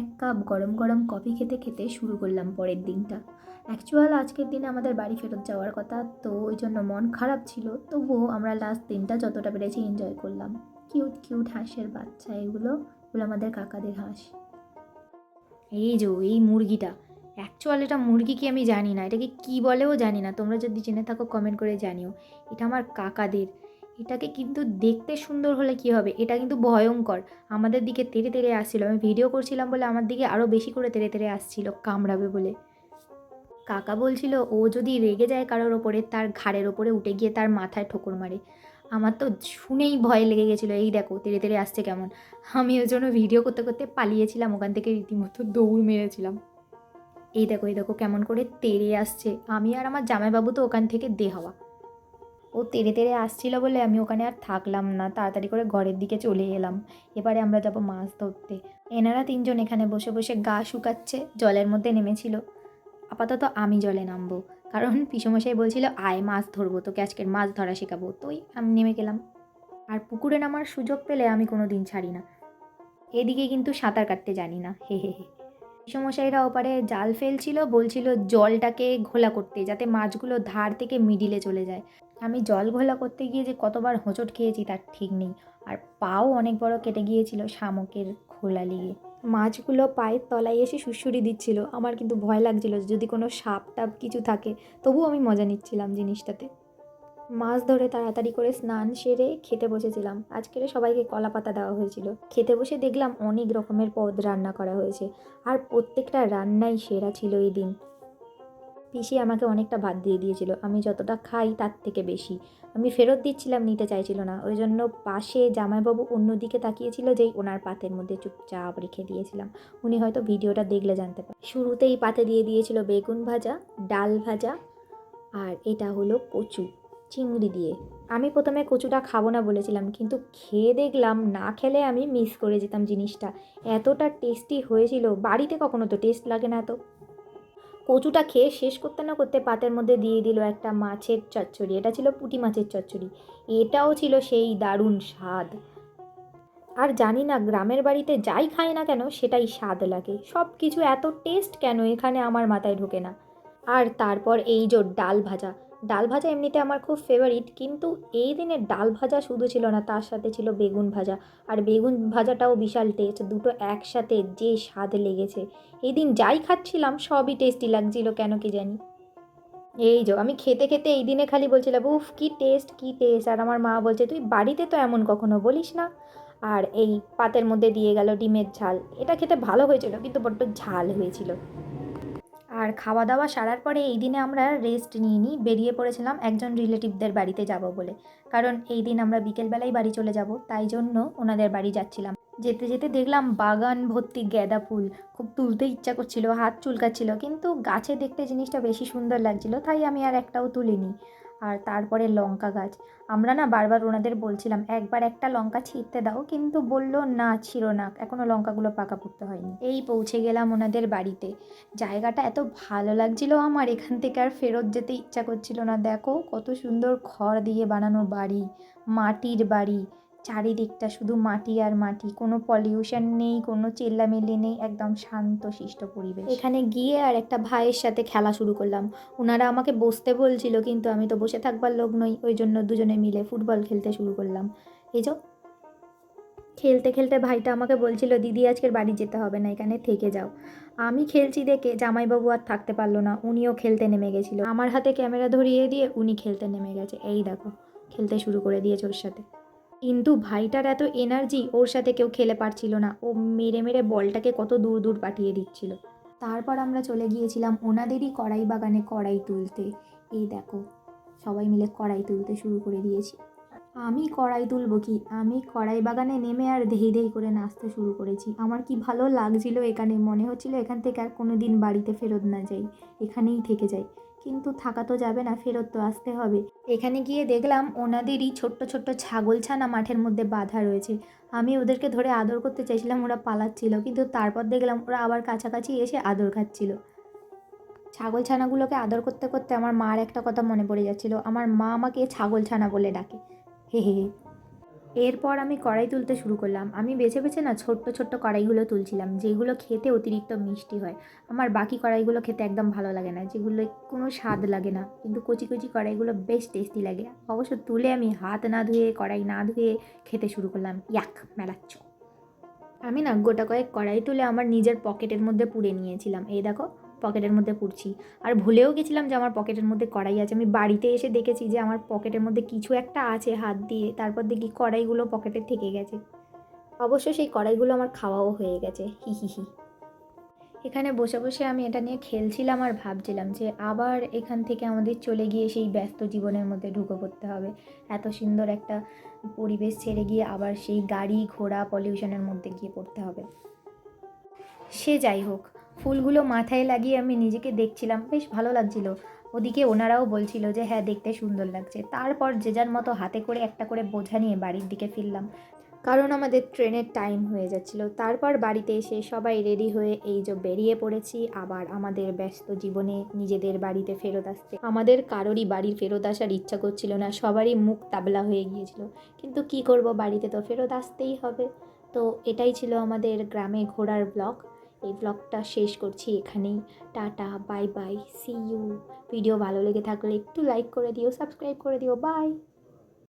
এক কাপ গরম গরম কফি খেতে খেতে শুরু করলাম পরের দিনটা। অ্যাকচুয়াল আজকের দিনে আমাদের বাড়ি ফেরত যাওয়ার কথা, তো ওই জন্য মন খারাপ ছিল। তবুও আমরা লাস্ট দিনটা যতটা পেরেছি এনজয় করলাম। কিউট কিউট হাঁসের বাচ্চা এগুলো এগুলো আমাদের কাকাদের হাঁস। এই যে এই মুরগিটা অ্যাকচুয়াল এটা মুরগি কি আমি জানি না, এটাকে কি বলেও জানি না। তোমরা যদি জেনে থাকো কমেন্ট করে জানিও। এটা আমার কাকাদের। এটাকে কিন্তু দেখতে সুন্দর হলে কি হবে? এটা কিন্তু ভয়ঙ্কর। আমাদের দিকে তেড়ে তেড়ে আসছিল। আমি ভিডিও করছিলাম বলে আমার দিকে আরও বেশি করে তেড়ে তেড়ে আসছিল, কামড়াবে বলে। কাকা বলছিল, ও যদি রেগে যায় কারোর ওপরে, তার ঘাড়ের ওপরে উঠে গিয়ে তার মাথায় ঠোকর মারে। আমার তো শুনেই ভয় লেগে গেছিল, এই দেখো তেড়ে তেড়ে আসছে কেমন? আমি ওই জন্য ভিডিও করতে করতে পালিয়েছিলাম, ওখান থেকে রীতিমতো দৌড় মেরেছিলাম। এই দেখো এই দেখো কেমন করে তেড়ে আসছে। আমি আর আমার জামাইবাবু তো ওখান থেকে দে হওয়া। ও তেড়ে তেড়ে আসছিল বলে আমি ওখানে আর থাকলাম না। তাড়াতাড়ি করে ঘরের দিকে চলে এলাম। এবারে আমরা যাব মাছ ধরতে। এনারা তিনজন এখানে বসে বসে গা শুকাচ্ছে, জলের মধ্যে নেমেছিল। আপাতত আমি জলে নামবো। কারণ পিসমশাই বলছিল, আয়, মাছ ধরবো, তোকে আজকের মাছ ধরা শেখাবো। তোই আমি নেমে গেলাম। আর পুকুরে নামার সুযোগ পেলে আমি কোনো দিন ছাড়ি না। এদিকে কিন্তু সাঁতার কাটতে জানি না। হে হে হে। পিসমশাইরা ওপারে জাল ফেলছিল, বলছিল জলটাকে ঘোলা করতে, যাতে মাছগুলো ধার থেকে মিডিলে চলে যায়। আমি জল ঘোলা করতে গিয়ে যে কতবার হোঁচট খেয়েছি তার ঠিক নেই। আর পাও অনেক বড় কেটে গিয়েছিল শামুকের খোলা লেগে। মাছগুলো পায়ের তলায় এসে সুড়সুড়ি দিচ্ছিল। আমার কিন্তু ভয় লাগছিল যদি কোনো সাপ টাপ কিছু থাকে, তবুও আমি মজা নিচ্ছিলাম জিনিসটাতে। মাছ ধরে তাড়াতাড়ি করে স্নান সেরে খেতে বসেছিলাম। আজকের সবাইকে কলা পাতা দেওয়া হয়েছিল। খেতে বসে দেখলাম অনেক রকমের পদ রান্না করা হয়েছে আর প্রত্যেকটা রান্নাই সেরা ছিল এই দিন। পিসি আমাকে অনেকটা ভাত দিয়ে দিয়েছিল। আমি যতটা খাই তার থেকে বেশি। আমি ফেরত দিচ্ছিলাম, নিতে চাইছিল না। ওই জন্য পাশে জামাইবাবু অন্যদিকে তাকিয়েছিল যেই ওনার পাতের মধ্যে চুপচাপ রেখে দিয়েছিলাম। উনি হয়তো ভিডিওটা দেখলে জানতে পারেন শুরুতেই পাতে দিয়ে দিয়েছিল বেগুন ভাজা, ডাল ভাজা আর এটা হলো কচু। চিংড়ি দিয়ে। আমি প্রথমে কচুটা খাব না বলেছিলাম, কিন্তু খেয়ে দেখলাম না খেলে আমি মিস করে যেতাম জিনিসটা। এতটা টেস্টি হয়েছিল, বাড়িতে কখনো তো টেস্ট লাগে না এত। কচুটা খেয়ে শেষ করতে না করতে পাতের মধ্যে দিয়ে দিল একটা মাছের চচ্চড়ি, এটা ছিল পুঁটি মাছের চচ্চড়ি। এটাও ছিল সেই দারুণ স্বাদ। আর জানি না গ্রামের বাড়িতে যাই খাই না কেন সেটাই স্বাদ লাগে। সব কিছু এত টেস্ট কেন এখানে আমার মাথায় ঢোকে না। আর তারপর এই যে ডাল ভাজা ডাল ভাজা এমনিতে আমার খুব ফেভারিট কিন্তু এই দিনে ডাল ভাজা শুধু ছিল না, তার সাথে ছিল বেগুন ভাজা। আর বেগুন ভাজাটাও বিশাল টেস্ট দুটো একসাথে যে স্বাদ লেগেছে। এই দিন যাই খাচ্ছিলাম, সবই টেস্টি লাগছিল, কেন কি জানি। এই যে, আমি খেতে খেতে এই দিনে খালি বলছিলাম, উফ, কি টেস্ট কি টেস্ট আর আমার মা বলছে, তুই বাড়িতে তো এমন কখনো বলিস না। আর এই পাতের মধ্যে দিয়ে গেল ডিমের ঝাল। এটা খেতে ভালো হয়েছিল, কিন্তু বড্ড ঝাল হয়েছিল। আর খাওয়া দাওয়া সারার পরে এই দিনে আমরা রেস্ট নিয়ে নিই। বেরিয়ে পড়েছিলাম একজন রিলেটিভদের বাড়িতে যাব বলে। কারণ এই দিন আমরা বিকেলবেলায় বাড়ি চলে যাব, তাই জন্য ওনাদের বাড়ি যাচ্ছিলাম। যেতে যেতে দেখলাম বাগান ভর্তি গ্যাদা ফুল। খুব তুলতে ইচ্ছা করছিল, হাত চুলকাচ্ছিল, কিন্তু গাছে দেখতে জিনিসটা বেশি সুন্দর লাগছিল, তাই আমি আর একটাও তুলিনি। আর তারপরে লঙ্কা গাছ। আমরা না বারবার ওনাদের বলছিলাম, একবার একটা লঙ্কা ছিঁড়তে দাও। কিন্তু বলল, না ছিল না। এখনও লঙ্কাগুলো পাকা পুড়তে হয়নি। এই পৌঁছে গেলাম ওনাদের বাড়িতে। জায়গাটা এত ভালো লাগছিল আমার, এখান থেকে আর ফেরত যেতে ইচ্ছা করছিল না। দেখো কত সুন্দর খড় দিয়ে বানানো বাড়ি, মাটির বাড়ি। চারিদিকটা শুধু মাটি আর মাটি। কোনো পলিউশন নেই, কোনো চেল্লামেল্লি নেই, একদম শান্ত, শিষ্ট পরিবেশ। এখানে গিয়ে আর একটা ভাইয়ের সাথে খেলা শুরু করলাম। ওনারা আমাকে বসতে বলছিল, কিন্তু আমি তো বসে থাকবার লোক নই, ওই জন্য দুজনে মিলে ফুটবল খেলতে শুরু করলাম। এই যে, খেলতে খেলতে ভাইটা আমাকে বলছিল, দিদি, আজকের বাড়ি যেতে হবে না, এখানে থেকে যাও। আমি খেলছি দেখে জামাইবাবু আর থাকতে পারল না, উনিও খেলতে নেমে গেছিল। আমার হাতে ক্যামেরা ধরিয়ে দিয়ে উনি খেলতে নেমে গেছে। এই দেখো, খেলতে শুরু করে দিয়েছে ওর সাথে। কিন্তু ভাইটার এত এনার্জি ওর সাথে কেউ খেলে পারছিল না। ও মেরে মেরে বলটাকে কত দূর দূর পাঠিয়ে দিচ্ছিল। তারপর আমরা চলে গিয়েছিলাম ওনাদেরই কড়াই বাগানে কড়াই তুলতে। এই দেখো, সবাই মিলে কড়াই তুলতে শুরু করে দিয়েছি। আমি কড়াই তুলবো কি? আমি কড়াই বাগানে নেমে আর ধেই ধেই করে নাচতে শুরু করেছি। আমার কি ভালো লাগছিল এখানে? মনে হচ্ছিল এখান থেকে আর কোনো দিন বাড়িতে ফেরত না যাই। এখানেই থেকে যাই। কিন্তু থাকা তো যাবে না, ফেরত তো আসতে হবে। এখানে গিয়ে দেখলাম ওনাদেরই ছোট্ট ছোট্ট ছাগল ছানা মাঠের মধ্যে বাঁধা রয়েছে। আমি ওদেরকে ধরে আদর করতে চাইছিলাম, ওরা পালাচ্ছিল, কিন্তু তারপর দেখলাম ওরা আবার কাছাকাছি এসে আদর খাচ্ছিল। ছাগল ছানাগুলোকে আদর করতে করতে আমার মার একটা কথা মনে পড়ে যাচ্ছিল, আমার মা আমাকে ছাগল ছানা বলে ডাকে। হে হে। এরপর আমি কড়াই তুলতে শুরু করলাম। আমি বেছে বেছে না ছোট্ট ছোট্ট কড়াইগুলো তুলছিলাম, যেগুলো খেতে অতিরিক্ত মিষ্টি হয়। আমার বাকি কড়াইগুলো খেতে একদম ভালো লাগে না যেগুলো কোনো স্বাদ লাগে না, কিন্তু কচি কচি কড়াইগুলো বেশ টেস্টি লাগে। অবশ্য তুলে আমি হাত না ধুয়ে, কড়াই না ধুয়ে খেতে শুরু করলাম। ইয়াক, মেলাচ্ছ। আমি না গোটা কয়েক কড়াই তুলে আমার নিজের পকেটের মধ্যে পুড়ে নিয়েছিলাম। এই দেখো পকেটের মধ্যে পুড়ছি। আর ভুলেও গেছিলাম যে আমার পকেটের মধ্যে কড়াই আছে। আমি বাড়িতে এসে দেখেছি যে আমার পকেটের মধ্যে কিছু একটা আছে হাত দিয়ে। তারপর দেখি কড়াইগুলো পকেটে থেকে গেছে। অবশ্য সেই কড়াইগুলো আমার খাওয়াও হয়ে গেছে। হি হি হি। এখানে বসে বসে আমি এটা নিয়ে খেলছিলাম আর ভাবছিলাম যে আবার এখান থেকে আমাদের চলে গিয়ে সেই ব্যস্ত জীবনের মধ্যে ঢুকে পড়তে হবে। এত সুন্দর একটা পরিবেশ ছেড়ে গিয়ে আবার সেই গাড়ি ঘোড়া পলিউশনের মধ্যে গিয়ে পড়তে হবে। সে যাই হোক ফুলগুলো মাথায় লাগিয়ে আমি নিজেকে দেখছিলাম, বেশ ভালো লাগছিল। ওদিকে ওনারাও বলছিল যে হ্যাঁ দেখতে সুন্দর লাগছে। তারপর যে যার মতো হাতে করে একটা করে বোঝা নিয়ে বাড়ির দিকে ফিরলাম। কারণ আমাদের ট্রেনের টাইম হয়ে যাচ্ছিল। তারপর বাড়িতে এসে সবাই রেডি হয়ে এই যে বেরিয়ে পড়েছি, আবার আমাদের ব্যস্ত জীবনে নিজেদের বাড়িতে ফেরত আসতে। আমাদের কারোরই বাড়ি ফেরত আসার ইচ্ছা করছিল না, সবারই মুখ তাবলা হয়ে গিয়েছিল। কিন্তু কি করব, বাড়িতে তো ফেরত আসতেই হবে। তো এটাই ছিল আমাদের গ্রামে ঘোরার ব্লগ। এই ব্লগটা শেষ করছি এখানেই। Tata bye bye see you video ভালো লেগে থাকলে একটু লাইক করে দিও সাবস্ক্রাইব করে দিও বাই